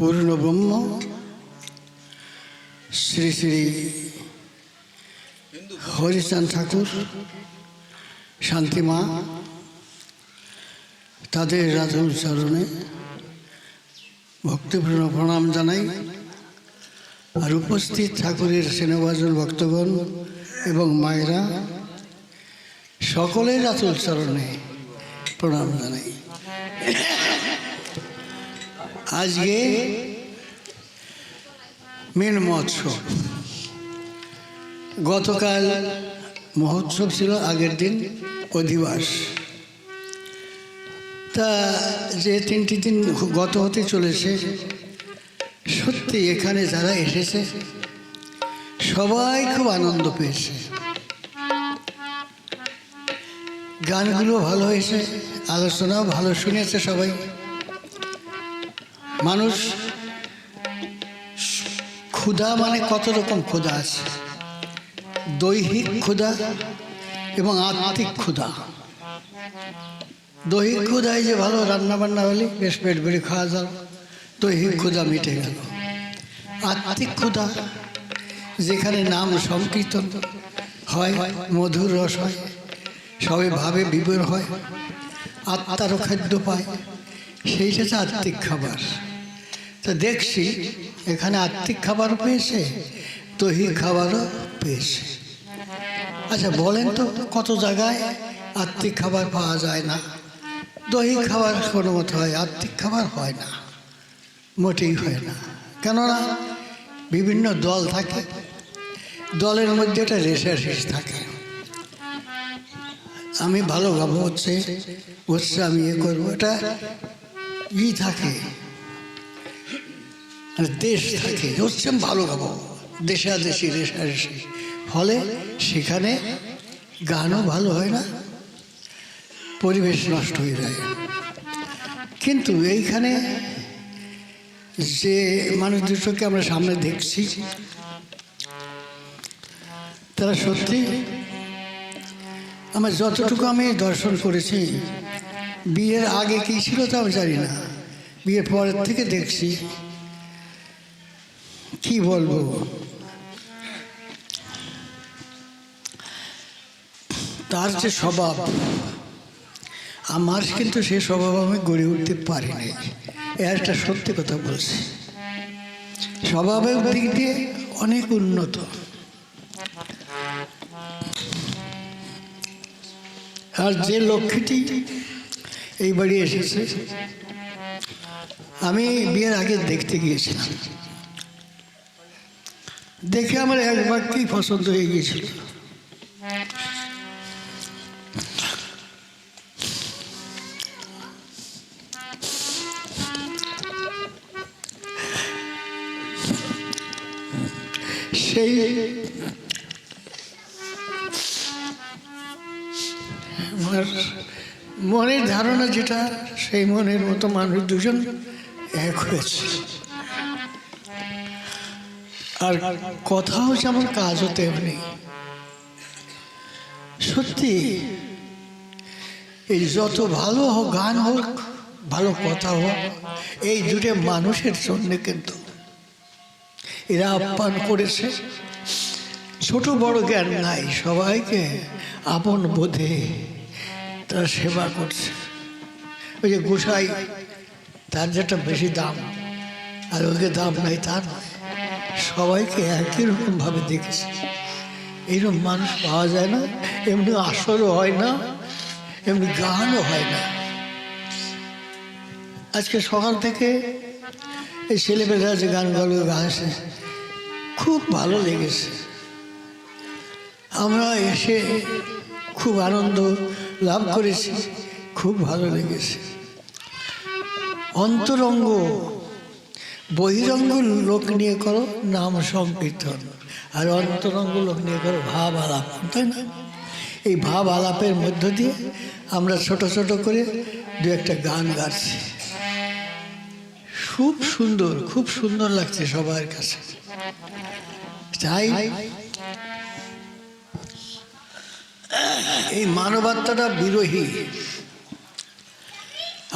পূর্ণ ব্রহ্ম শ্রী শ্রী হরিচাঁদ ঠাকুর, শান্তিমা, তাদের রাজন চরণে ভক্তিপূর্ণ প্রণাম জানাই। আর উপস্থিত ঠাকুরের সেনাবাজন ভক্তগণ এবং মায়েরা, সকলের আচল চরণে প্রণাম জানাই। আজকে মেন মহোৎসব। গতকাল মহোৎসব ছিল আগের দিন অধিবাস। তা যে তিনটি দিন গত হতে চলেছে, সত্যি এখানে যারা এসেছে, সবাই খুব আনন্দ পেয়েছে। গানগুলো ভালো হয়েছে, আলোচনাও ভালো শুনেছে সবাই। মানুষ ক্ষুধা মানে কত রকম ক্ষুধা আছে? দৈহিক ক্ষুধা এবং আত্মিক ক্ষুধা। দৈহিক ক্ষুধায় যে ভালো রান্না বান্না হলে বেশ পেট বেড়ে খাওয়া যাও দৈহিক ক্ষুধা মিটে গেল। আত্মিক ক্ষুধা যেখানে নাম সংকীর্তন হয়, মধুর রস হয়, সবে ভাবে বিবর হয়, আত্মারও খাদ্য পায়, সেইটা হচ্ছে আত্মিক খাবার। তো দেখছি এখানে আত্মিক খাবারও পেয়েছে, দৈহিক খাবারও পেয়েছে। আচ্ছা বলেন তো কত জায়গায় আত্মিক খাবার পাওয়া যায় না? দৈহিক খাবার কোনো মতো হয়, আত্মিক খাবার হয় না, মোটেই হয় না। কেননা বিভিন্ন দল থাকে, দলের মধ্যে একটা রেশারেশ থাকে। আমি ভালো গাবো হচ্ছে হচ্ছে আমি ইয়ে করব, এটা ই থাকে। মানে দেশ থাকে হচ্ছে ভালো গাবো। দেশাদেশি রেশারেশি ফলে সেখানে গানও ভালো হয় না, পরিবেশ নষ্ট হয়ে যায়। কিন্তু এইখানে যে মানুষ দুটোকে আমরা সামনে দেখছি, তারা সত্যি আমার যতটুকু আমি দর্শন করেছি, বিয়ের আগে কী ছিল তা আমি জানি না। বিয়ের পরের থেকে দেখছি। কি বলব? তার যে স্বভাব, আমার কিন্তু সে স্বভাব আমি গড়ে উঠতে পারিনি। একটা সত্যি কথা বলছি। স্বভাবের দিক দিয়ে অনেক উন্নত। আর যে লক্ষ্মীটি এই বাড়ি এসেছে, আমি বিয়ের আগে দেখতে গিয়েছিলাম। দেখে আমার একবার একবারকেই পছন্দ হয়ে গিয়েছিল। সেই আমার মনের ধারণা যেটা, সেই মনের মতো মানুষ দুজন এক হয়েছে। আর কথাও যেমন কাজও তেমনি। সত্যি, এই যত ভালো হোক, গান হোক, ভালো কথা হোক, এই দুটো মানুষের জন্য কিন্তু এরা আপ্যায়ন করেছে। ছোট বড় জ্ঞান নাই, সবাইকে আপন বোধে তারা সেবা করছে। ওই যে গোসাই, তার যেটা বেশি দাম, আর ওকে দাম নাই, তার নয়। সবাইকে একই রকমভাবে দেখেছি। এইরকম মানুষ পাওয়া যায় না, এমনি আসরও হয় না, এমনি গানও হয় না। আজকে সকাল থেকে এই ছেলেমেয়েরা যে গানগুলো গাইছে খুব ভালো লেগেছে। আমরা এসে খুব আনন্দ লাভ করেছি, খুব ভালো লেগেছে। অন্তরঙ্গ বহিরঙ্গ লোক নিয়ে করো, নাম সংকীর্তন। আর অন্তরঙ্গ লোক নিয়ে করো, ভাব আলাপ, তাই না? এই ভাব আলাপের মধ্য দিয়ে আমরা ছোট ছোট করে দু একটা গান গাচ্ছি। খুব সুন্দর খুব সুন্দর লাগছে সবার কাছে। চাই এই মানবাত্মাটা বিরোহী।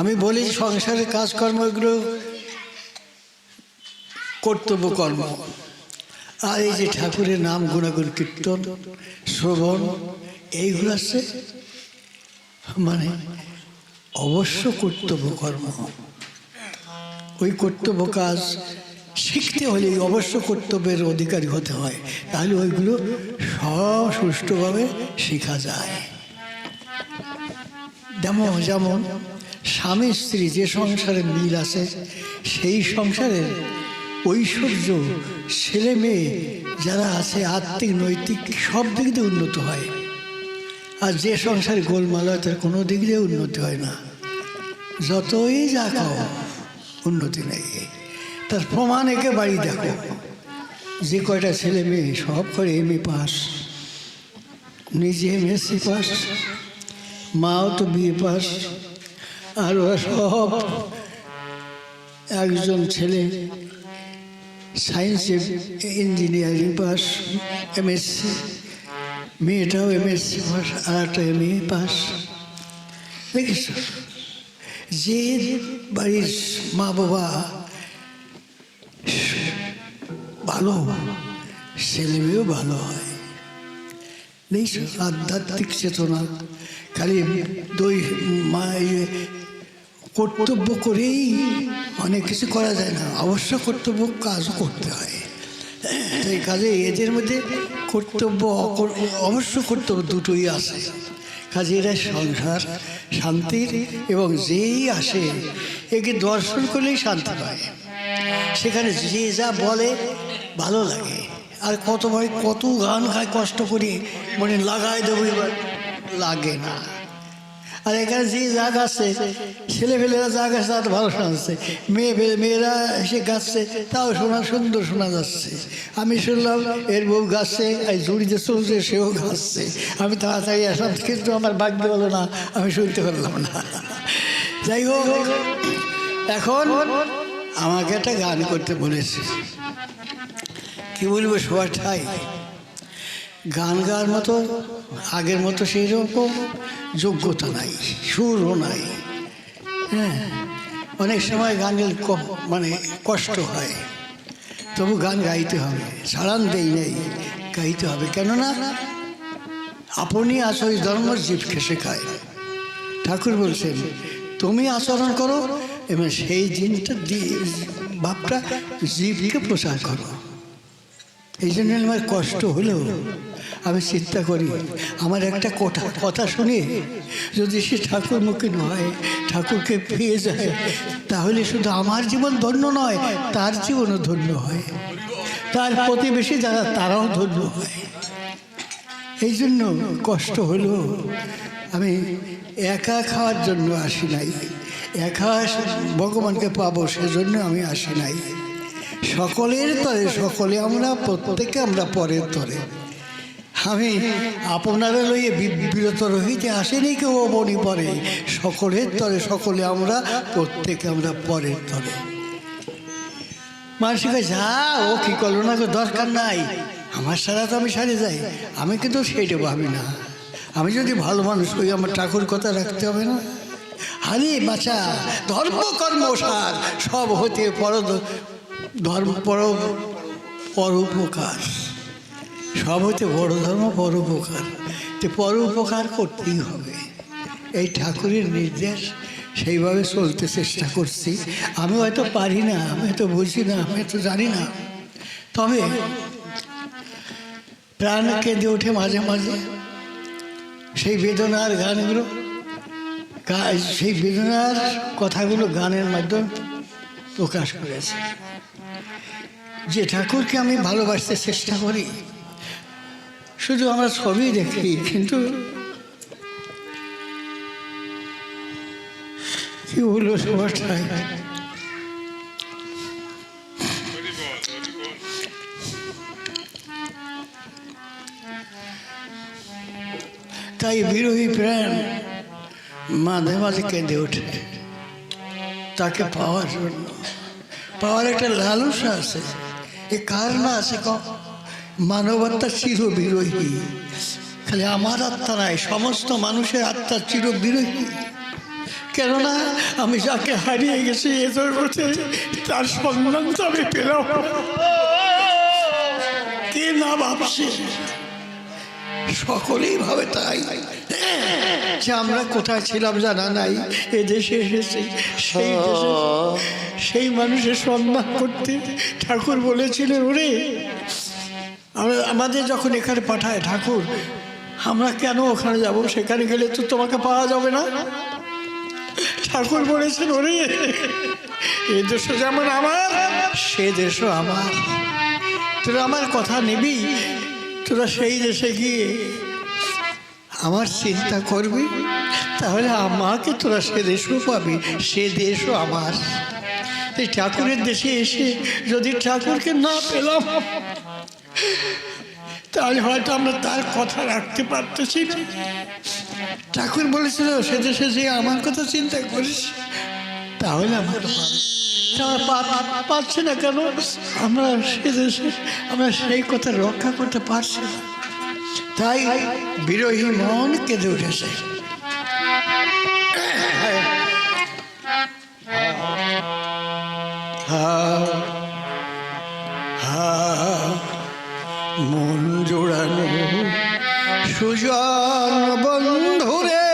আমি বলি সংসারের কাজকর্ম এগুলো কর্তব্য কর্ম। আর এই যে ঠাকুরের নাম, গুণাগুণ, কীর্তন, শ্রবণ, এইগুলো আছে। মানে অবশ্য কর্তব্য কর্ম। ওই কর্তব্য কাজ শিখতে হলে অবশ্য কর্তব্যের অধিকারী হতে হয়। তাহলে ওইগুলো সুষ্ঠুভাবে শেখা যায়। যেমন যেমন স্বামী স্ত্রী যে সংসারে মিল আছে, সেই সংসারের ঐশ্বর্য, ছেলে মেয়ে যারা আছে আর্থিক নৈতিক, সব দিক দিয়ে উন্নত হয়। আর যে সংসারে গোলমাল হয়, তার কোনো দিক দিয়ে উন্নতি হয় না। যতই যা খাও, উন্নতি নেই। তার প্রমাণ একে বাড়ি দেখো। যে কয়টা ছেলে মেয়ে, সব করে এম এ পাস। নিজে এম এসসি পাস। মাও তো বিএ পাস। আর ওরা সব একজন ছেলে। সায়েন্সে engineering pass M S C মেয়েটাও এমএসসি পাস আর একটা এম এ পাস দেখিস যে বাড়ির মা বাবা ভালো, ছেলে মেয়েও ভালো হয়। আধ্যাত্মিক চেতনা, খালি দই, মা ইয়ে কর্তব্য করেই অনেক কিছু করা যায় না। অবশ্য কর্তব্য কাজও করতে হয়। এই কাজে এদের মধ্যে কর্তব্য অবশ্য কর্তব্য দুটোই আছে। কাজে এরা সংসার শান্তির এবং যেই আসে, একে দর্শন করলেই শান্তি পায়। সেখানে যে যা বলে, ভালো লাগে। আর কত ভাই কত গান খায় কষ্ট করি মনে লাগাই দেবো এবার। লাগে না। আর এখানে যে যা গাচ্ছে ছেলে ফেলেরা যা গাছে তার ভালো শোনাচ্ছে। মেয়ে মেয়েরা এসে গাচ্ছে, তাও শোনা সুন্দর শোনা যাচ্ছে। আমি শুনলাম, এর বউ গাচ্ছে, এই জুড়িতে চলছে, সেও গাচ্ছে। আমি তাড়াতাড়ি আসলাম, কিন্তু আমার ভাগ্য হলো না, আমি শুনতে পারলাম না। যাই হোক, এখন আমাকে একটা গান করতে বলেছে। কি বলব, সবার ঠাই। গান গাওয়ার মতো আগের মতো সেই রকম যোগ্যতা নাই, সুরও নাই। হ্যাঁ অনেক সময় গান গেলে ক- মানে কষ্ট হয়। তবু গান গাইতে হবে ছাড়ান দেই নেই, গাইতে হবে। কেননা আপনি আছো এই ধর্ম জীবকে শেখায়। ঠাকুর বলছেন, তুমি আচরণ করো এবং সেই জিনিসটা ভাবটা জীবকে প্রচার করো। এই জন্য আমার কষ্ট হলেও আমি চিন্তা করি, আমার একটা কথা কথা শুনে, যদি সে ঠাকুর মুখে নয়, ঠাকুরকে পেয়ে যায়, তাহলে শুধু আমার জীবন ধন্য নয়, তার জীবনও ধন্য হয়। তার প্রতিবেশী যারা, তারাও ধন্য হয়। এই জন্য কষ্ট হলো, আমি একা খাওয়ার জন্য আসি নাই। একা ভগবানকে পাবো, সেজন্য আমি আসি নাই। সকলের তরে, সকলে আমরা প্রত্যেকে আমরা পরের তরে। আমি আপনারা লইয়ে বিরত রহিতে আসেনি কেউ বনি পরে সকলের তরে সকলে আমরা, প্রত্যেকে আমরা পরের তরে। মানুষকে যা, ও কি করল না দরকার নাই। আমার সারা তো আমি সারে যাই। আমি কিন্তু সেইটা ভাবি না। আমি যদি ভালো মানুষ হই, আমার ঠাকুর কথা রাখতে হবে না? হারি বাঁচা ধর্ম, কর্ম, সার, সব হতে পর ধর্ম, পর পরোপকার সব হতে বড় ধর্ম পরোপকার। তো পরোপকার করতেই হবে। এই ঠাকুরের নির্দেশ, সেইভাবে চলতে চেষ্টা করছি। আমি হয়তো পারি না, আমি হয়তো বুঝি না, আমি তো জানি না। তবে প্রাণ কেঁদে ওঠে মাঝে মাঝে। সেই বেদনার গানগুলো সেই বেদনার কথাগুলো গানের মাধ্যমে প্রকাশ করেছে। যে ঠাকুরকে আমি ভালোবাসতে চেষ্টা করি শুধু আমরা ছবি দেখি, কিন্তু কি তাই বিরোহী প্রাণ মাঝে মাঝে কেঁদে ওঠে। তাকে পাওয়ার জন্য। পাওয়ার একটা লালসা আছে। এ কার না আছে ক মানবতা চির বিরোহী খালি আমার আত্মা নাই, সমস্ত মানুষের আত্মা চির বিরোহী কেননা আমি যাকে হারিয়ে গেছি এ জগতে, তার সন্ধান তো আমি পেলাম। কে না ভাবছে? সকলেই ভাবে তাই। যে আমরা কোথায় ছিলাম জানা নাই, এ দেশে এসেছি, সেই সেই মানুষের সন্ধান করতে ঠাকুর বলেছিলেন, ওরে আমাদের যখন এখানে পাঠায় ঠাকুর, আমরা কেন ওখানে যাব? সেখানে গেলে তো তোমাকে পাওয়া যাবে না। ঠাকুর বলেছেন, ওরে, এ দেশ যেমন আমার, সে দেশও আমার। তোরা আমার কথা নিবি, তোরা সেই দেশে গিয়ে আমার চিন্তা করবি, তাহলে আমাকে তোরা সে দেশও পাবি, সে দেশও আমার। এই ঠাকুরের দেশে এসে যদি ঠাকুরকে না পেলাম তাহলে হয়তো আমরা তার কথা রাখতে পারতেছি ঠাকুর বলেছিল সে দেশে যে আমার কথা চিন্তা করিস। তাহলে আমরা পা- পা- না কেন, আমরা সে দেশে আমরা সেই কথা রক্ষা করতে পারছি না। তাই বিরোহী মন কেঁদে উঠেছে। সুজন বন্ধুরে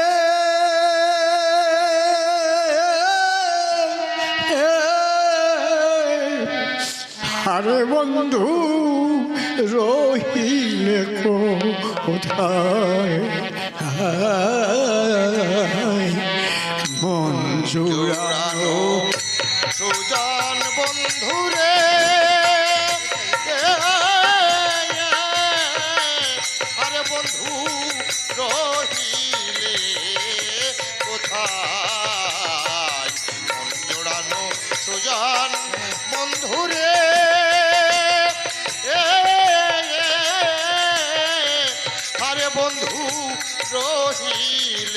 আরে বন্ধু রহিলে কোথায়? মন জোড়ানো রহিলে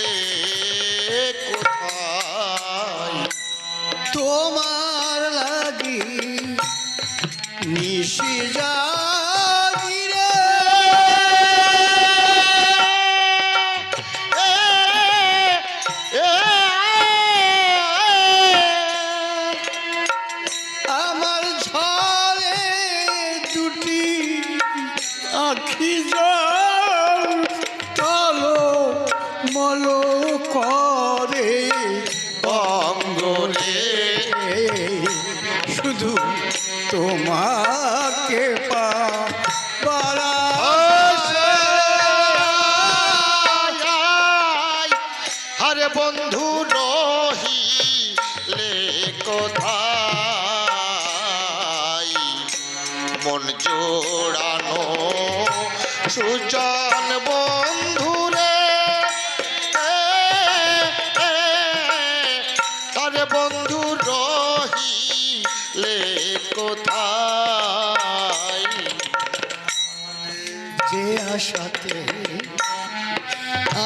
আশাতে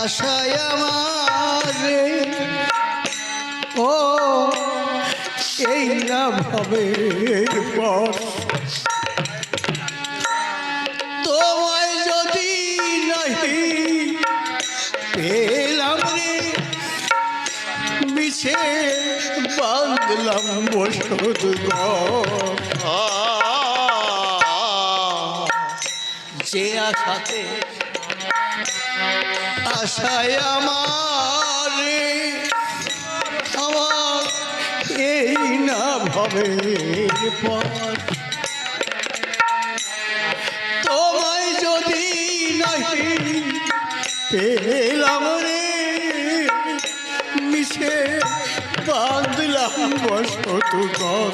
আশায় আমার ও, এই না ভবের পর তোমায় যদি নাহি পেলাম রে মিছে বাঁধলাম বসত ঘর। আশাতে আশায় আমার আমার এই না ভবের পর তোমায় যদি নাহি পেলাম রে, মিশে বাঁধলাম বসত ঘর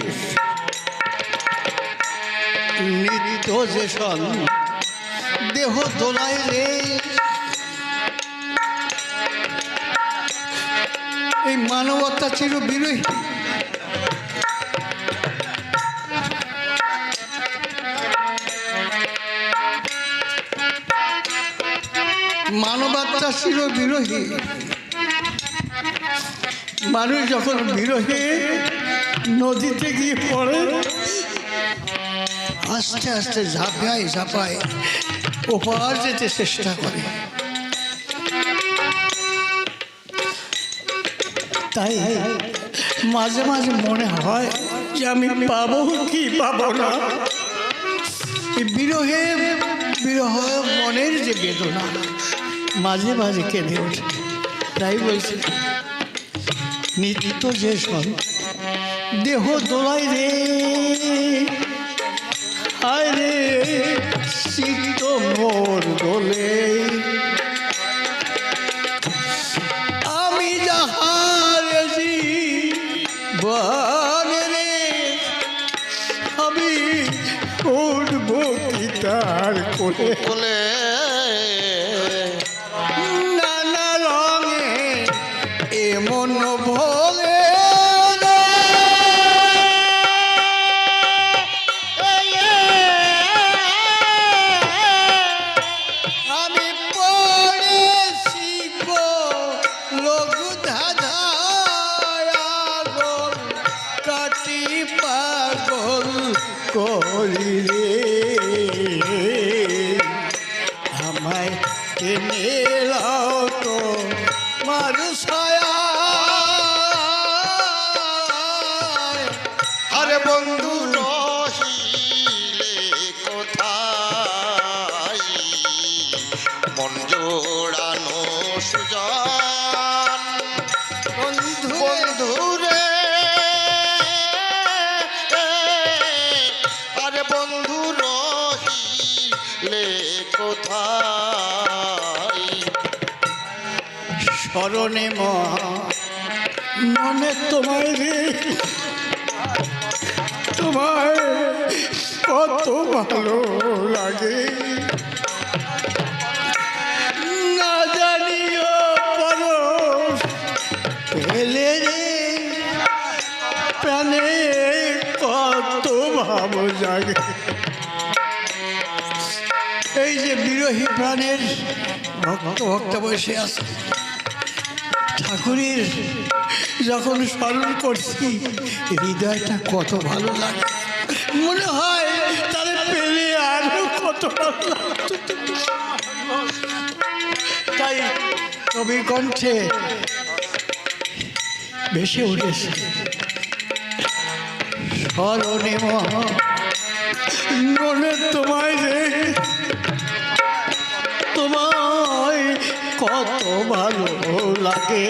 সন দেহ দোলায় রে। এই মানবতা চির বিরোহী মানবতা চির বিরোহী মানুষ যখন বিরোহী, নদীতে গিয়ে পড়ে আস্তে আস্তে ঝাঁপায় ঝাঁপায়, ওপার যেতে চেষ্টা করে। তাই মাঝে মাঝে মনে হয় যে আমি পাবো কি পাবো না। বিরহে, বিরহ মনের যে বেদনা, মাঝে মাঝে কেঁদে ওঠে। তাই বলছি, নিত্য যে সন দেহ দোলাই রে। হায় রে শীত মোর দোলে। আমি যাহার বনে রে আমি উঠবো কি তার কোলে? করি স্মরণে মনে তোমায় রে। কত ভালো লাগে। না জানিও প্রাণে কত ভাব জাগে। এই যে বিরোহী প্রাণের ভক্ত ভক্ত বসে আছে। ঠাকুরের যখন স্মরণ করছি, হৃদয়টা কত ভালো লাগে মনে হয় তারে পেলে আরও কত ভালো। তাই কবি কণ্ঠে ভেসে উঠেছে স্মরণে মনে তোমায় রে ভালো লাগে।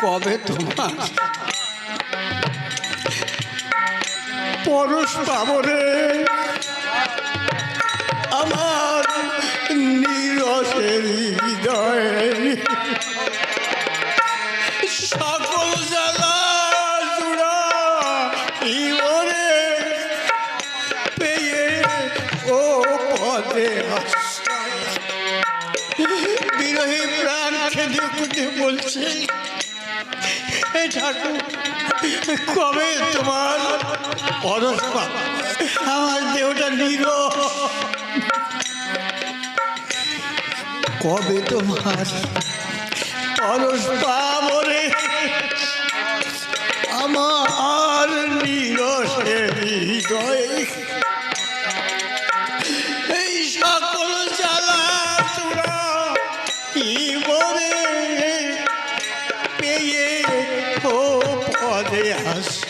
কবে তোমার? পরশ পাবরে আমার নিরসের হৃদয় কবে তোমার পরশমা আমার দেহটা নির কবে তোমার পরশ পাবরে আমার নিরসে হৃদয়ে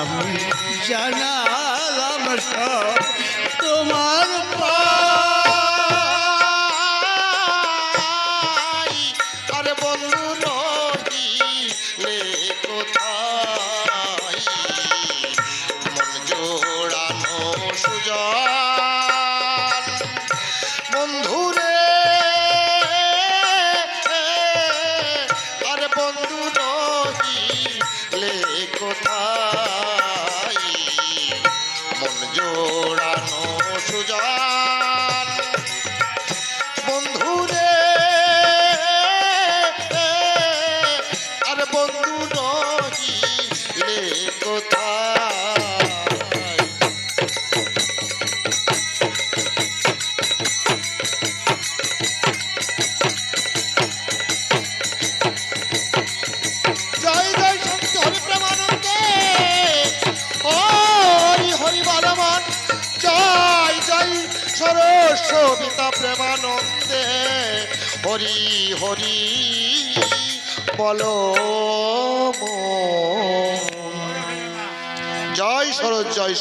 আমি জানালাম সব তোমার পা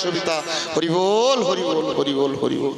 সবিতা হরিবোল হরিবোল হরিবোল হরিবোল